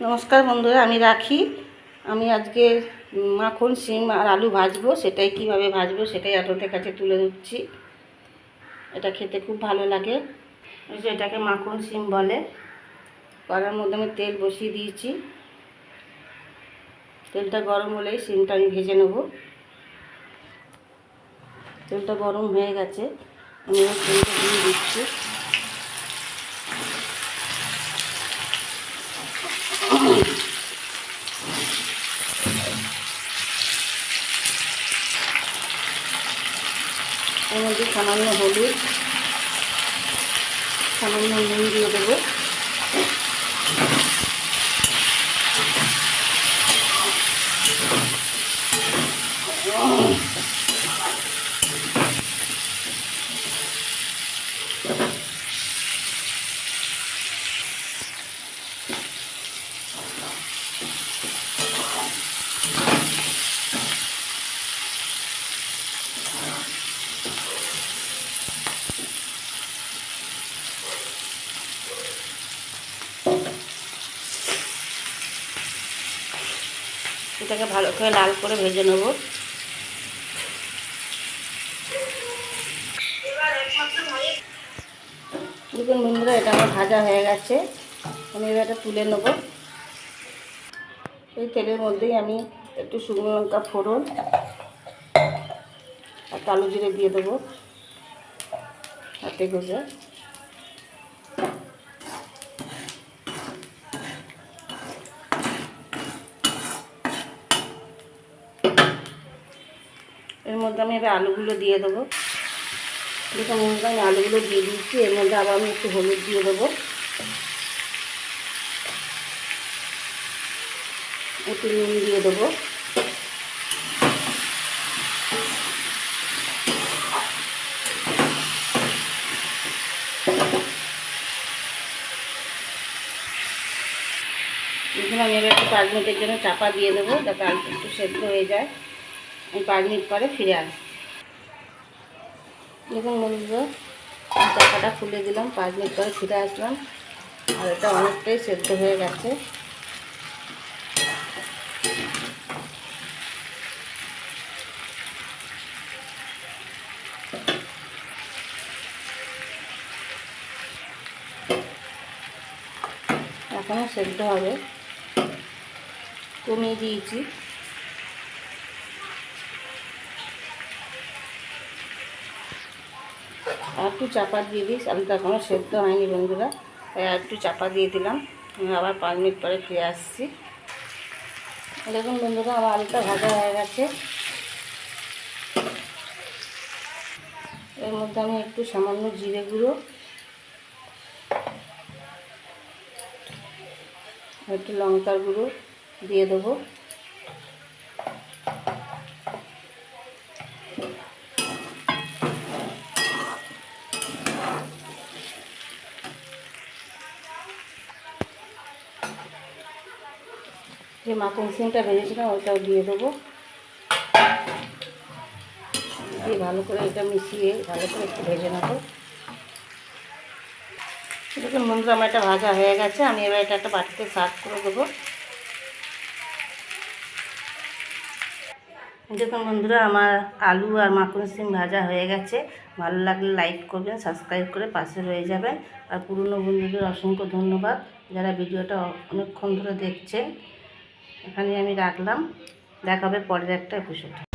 নমস্কার বন্ধুরা, আমি রাখি। আমি আজকে মাখন, শিম আর আলু ভাজবো। সেটাই কীভাবে ভাজবো সেটাই আপনাদের কাছে তুলে দিচ্ছি এটা খেতে খুব ভালো লাগে। এটাকে মাখন, শিম বলে। কড়ার মধ্যে আমি তেল বসিয়ে দিয়েছি। তেলটা গরম হলেই শিমটা আমি ভেজে নেব। তেলটা গরম হয়ে গেছে। আমি তেলটা দিয়ে দিচ্ছি। এর মধ্যে সামান্য হলুদ সামান্য নুন দিয়ে দেবো। এটাকে ভালো করে লাল করে ভেজে নেব। দেখুন বন্ধুরা, এটা আমার ভাজা হয়ে গেছে। আমি এবার এটা তুলে নেব। এই তেলের মধ্যেই আমি একটু শুকনো লঙ্কা ফোড়ন আর কালো জিরে দিয়ে দেবো। হাতে ঘষে। এর মধ্যে আমি এবার আলুগুলো দিয়ে দেবো। দেখুন বন্ধুরা আমি আলুগুলো দিয়ে দিচ্ছি। এর মধ্যে আবার আমি একটু হলুদ দিয়ে দেবো। একটু নুন দিয়ে দেবো। দেখুন আমি এবার একটু পাঁচ মিনিটের জন্য চাপা দিয়ে দেবো, যাতে আলু একটু সেদ্ধ হয়ে যায়। আমি পাঁচ মিনিট পরে ফিরে আসব। দেখুন বন্ধুরা চাপাটা খুলে দিলাম, পাঁচ মিনিট পরে ফিরে আসলাম। আর এটা অনেকটাই সেদ্ধ হয়ে গেছে। এখনও সেদ্ধ হবে। কমিয়ে দিয়েছি। আর একটু চাপা দিয়ে দিস। আমি তো এখনও সেদ্ধ হয়নি বন্ধুরা। তাই একটু চাপা দিয়ে দিলাম। আবার পাঁচ মিনিট পরে ফিরে আসছি। দেখুন বন্ধুরা, আমার আলুটা ভাজা হয়ে গেছে। এর মধ্যে আমি একটু সামান্য জিরে গুঁড়ো। একটু লঙ্কার গুঁড়ো দিয়ে দেবো। যে মাখন সিমটা ভেজেছিলাম ওইটাও দিয়ে দেবো। দিয়ে ভালো করে এটা মিশিয়ে ভালো করে একটু ভেজে নেব। দেখুন বন্ধুরা, আমার এটা ভাজা হয়ে গেছে। আমি এবার এটা একটা বাটিতে সার্ভ করে দেবো। দেখুন বন্ধুরা, আমার আলু আর মাখন সিম ভাজা হয়ে গেছে। ভালো লাগলে লাইক করবেন, সাবস্ক্রাইব করে পাশে রয়ে যাবেন। আর পুরনো বন্ধুদের অসংখ্য ধন্যবাদ যারা ভিডিওটা অনেকক্ষণ ধরে দেখছেন। এখানে আমি রাখলাম। দেখা হবে পরের একটা এপিসোড